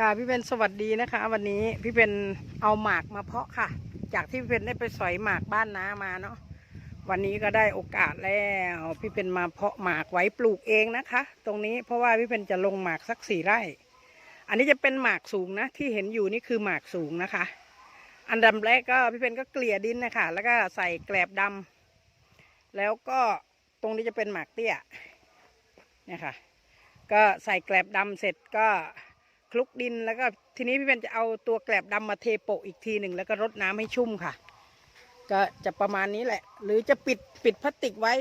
ค่ะพี่เป็นสวัสดีนะคะ วันนี้พี่เป็นเอาหมากมาเพาะค่ะ จากที่พี่เป็นได้ไปสอยหมากบ้านน้ามาเนาะวันนี้ก็ได้โอกาสแล้วพี่เป็นมาเพาะหมากไว้ปลูกเองนะคะ ตรงนี้เพราะว่าพี่เป็นจะลงหมากสักสี่ไร่ อันนี้จะเป็นหมากสูงนะ ที่เห็นอยู่นี่คือหมากสูงนะคะ อันดับแรกก็พี่เป็นก็เกลี่ยดินนะคะแล้วก็ใส่แกลบดำแล้วก็ตรงนี้จะเป็นหมากเตี้ยเนี่ยค่ะ ก็ใส่แกลบดำเสร็จก็ คลุกดินแล้วก็ทีนี้พี่เป็นจะเอาตัวแกลบดำมาเทโปะอีกทีหนึ่งแล้วก็รดน้ำให้ชุ่มค่ะ ก็จะประมาณนี้แหละ หรือจะปิดปิดพลาสติกไว้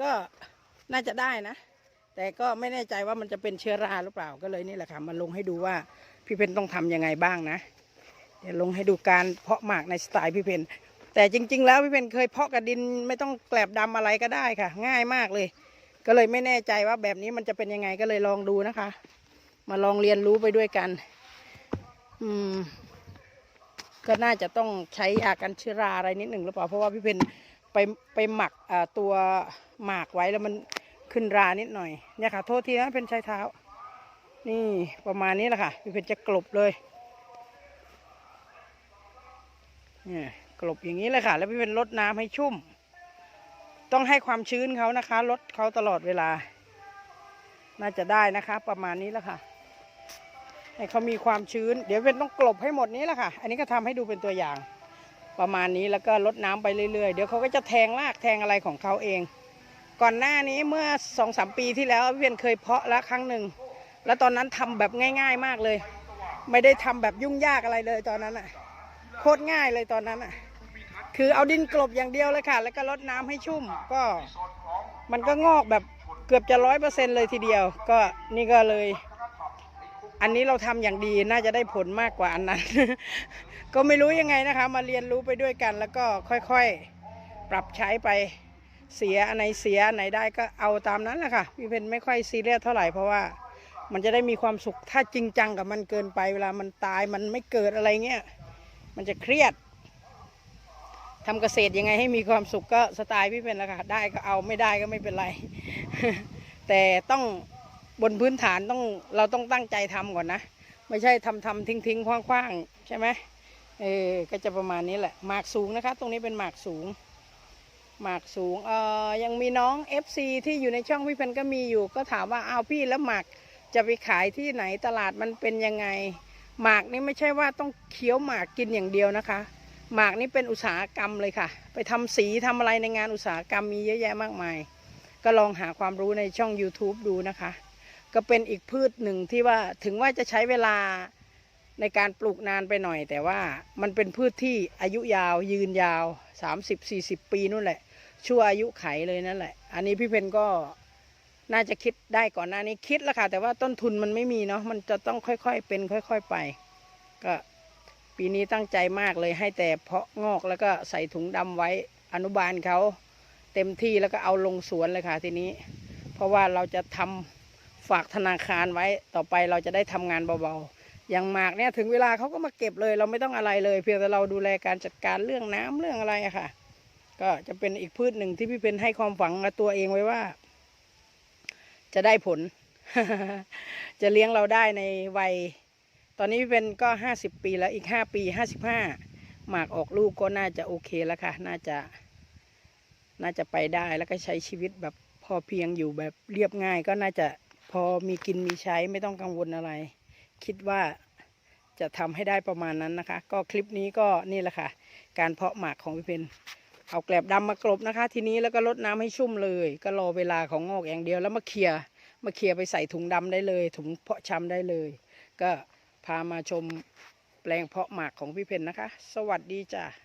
ก็น่าจะได้นะ แต่ก็ไม่แน่ใจว่ามันจะเป็นเชื้อราหรือเปล่าก็เลยนี่แหละค่ะมาลงให้ดูว่าพี่เพนต้องทำยังไงบ้างนะ เดี๋ยวลงให้ดูการเพาะหมากในสไตล์พี่เพนแต่จริง ๆ แล้วพี่เพนเคยเพาะกับดินไม่ต้องแกลบดำอะไรก็ได้ค่ะ ง่ายมากเลย ก็เลยไม่แน่ใจว่าแบบนี้มันจะเป็นยังไงก็เลยลองดูนะคะ มาลองเรียนรู้ไปด้วยกัน อืม ก็น่าจะต้องใช้ยากันเชื้อราอะไรนิดหนึ่งหรือเปล่า เพราะว่าพี่เพนไปไปหมักตัวหมากไว้แล้วมันขึ้นรานิดหน่อย เนี่ยค่ะ โทษทีนะเป็นใช้เท้า นี่ประมาณนี้แหละค่ะ พี่เพนจะกลบเลย เนี่ยกลบอย่างนี้เลยค่ะ แล้วพี่เพนลดน้ำให้ชุ่ม ต้องให้ความชื้นเขานะคะลดเขาตลอดเวลา น่าจะได้นะคะ ประมาณนี้แหละค่ะ ให้เขามีความชื้น เดี๋ยวเป็นต้องกลบให้หมดนี้แหละค่ะ อันนี้ก็ทำให้ดูเป็นตัวอย่าง ประมาณนี้แล้วก็ลดน้ำไปเรื่อยๆ เดี๋ยวเขาก็จะแทงรากแทงอะไรของเขาเอง ก่อนหน้านี้เมื่อสองสามปีที่แล้วพี่เวียนเคยเพาะแล้วครั้งหนึ่ง แล้วตอนนั้นทำแบบง่าย ๆมากเลย ไม่ได้ทำแบบยุ่งยากอะไรเลยตอนนั้นอะ โคตรง่ายเลยตอนนั้นอะ คือเอาดินกลบอย่างเดียวเลยค่ะ แล้วก็ลดน้ำให้ชุ่ม ก็มันก็งอกแบบเกือบจะร้อยเปอร์เซ็นเลยทีเดียว ก็นี่ก็เลย อันนี้เราทำอย่างดีน่าจะได้ผลมากกว่าอันนั้น ก็ไม่รู้ยังไงนะคะ มาเรียนรู้ไปด้วยกัน แล้วก็ค่อยๆ ปรับใช้ไปเสียอันไหนเสียอันไหนได้ก็เอาตามนั้นแหละค่ะพี่เพนไม่ค่อยซีเรียสเท่าไหร่เพราะว่ามันจะได้มีความสุขถ้าจริงจังกับมันเกินไปเวลามันตายมันไม่เกิดอะไรเงี้ยมันจะเครียดทำเกษตรยังไงให้มีความสุขก็สไตล์พี่เพนแหละค่ะได้ก็เอาไม่ได้ก็ไม่เป็นไร แต่ต้อง บนพื้นฐานต้องเราต้องตั้งใจทำก่อนนะ ไม่ใช่ทำทำทิ้งทิ้งคว้างคว้างๆ ใช่ไหมเออก็จะประมาณนี้แหละ หมากสูงนะคะ ตรงนี้เป็นหมากสูง หมากสูงเอ่อยังมีน้อง FC ที่อยู่ในช่องพี่เพนก็มีอยู่ ก็ถามว่าอ้าวพี่แล้วหมากจะไปขายที่ไหนตลาดมันเป็นยังไง หมากนี่ไม่ใช่ว่าต้องเคี้ยวหมากกินอย่างเดียวนะคะ หมากนี่เป็นอุตสาหกรรมเลยค่ะ ไปทำสีทำอะไรในงานอุตสาหกรรมมีเยอะแยะมากมาย ก็ลองหาความรู้ในช่อง YouTube ดูนะคะ ก็เป็นอีกพืชหนึ่งที่ว่าถึงว่าจะใช้เวลาในการปลูกนานไปหน่อย แต่ว่ามันเป็นพืชที่อายุยาวยืนยาว 30-40 ปีนู่นแหละ ชั่วอายุไขเลยนั่นแหละ อันนี้พี่เพนก็น่าจะคิดได้ก่อนหน้านี้คิดแล้วค่ะ แต่ว่าต้นทุนมันไม่มีเนาะมันจะต้องค่อยๆเป็น ค่อย ๆไป ก็ปีนี้ตั้งใจมากเลยให้แต่เพาะงอกแล้วก็ใส่ถุงดำไว้อนุบาลเขาเต็มที่แล้วก็เอาลงสวนเลยค่ะทีนี้ เพราะว่าเราจะทำ ฝากธนาคารไว้ต่อไปเราจะได้ทำงานเบาๆ อย่างหมากเนี่ยถึงเวลาเขาก็มาเก็บเลย เราไม่ต้องอะไรเลย เพียงแต่เราดูแลการจัดการเรื่องน้ำเรื่องอะไรอะค่ะ ก็จะเป็นอีกพืชหนึ่งที่พี่เป็นให้ความฝังกับตัวเองไว้ว่า จะได้ผล จะเลี้ยงเราได้ในวัย ตอนนี้พี่เป็นก็ห้าสิบปีแล้วอีกห้าปีห้าสิบห้าหมากออกลูกก็น่าจะโอเคแล้วค่ะ น่าจะ น่าจะไปได้แล้วก็ใช้ชีวิตแบบพอเพียงอยู่แบบเรียบง่ายก็น่าจะ อมีกินมีใช้ไม่ต้องกังวลอะไร คิดว่าจะทำให้ได้ประมาณนั้นนะคะ ก็คลิปนี้ก็นี่แหละค่ะ การเพาะหมากของพี่เพนเอาแกลบดำมากลบนะคะ ทีนี้แล้วก็รดน้ำให้ชุ่มเลย ก็รอเวลาของงอกอย่างเดียวแล้วมาเคลียร์มาเคลียร์ไปใส่ถุงดำได้เลย ถุงเพาะชำได้เลย ก็พามาชมแปลงเพาะหมากของพี่เพนนะคะ สวัสดีจ้ะ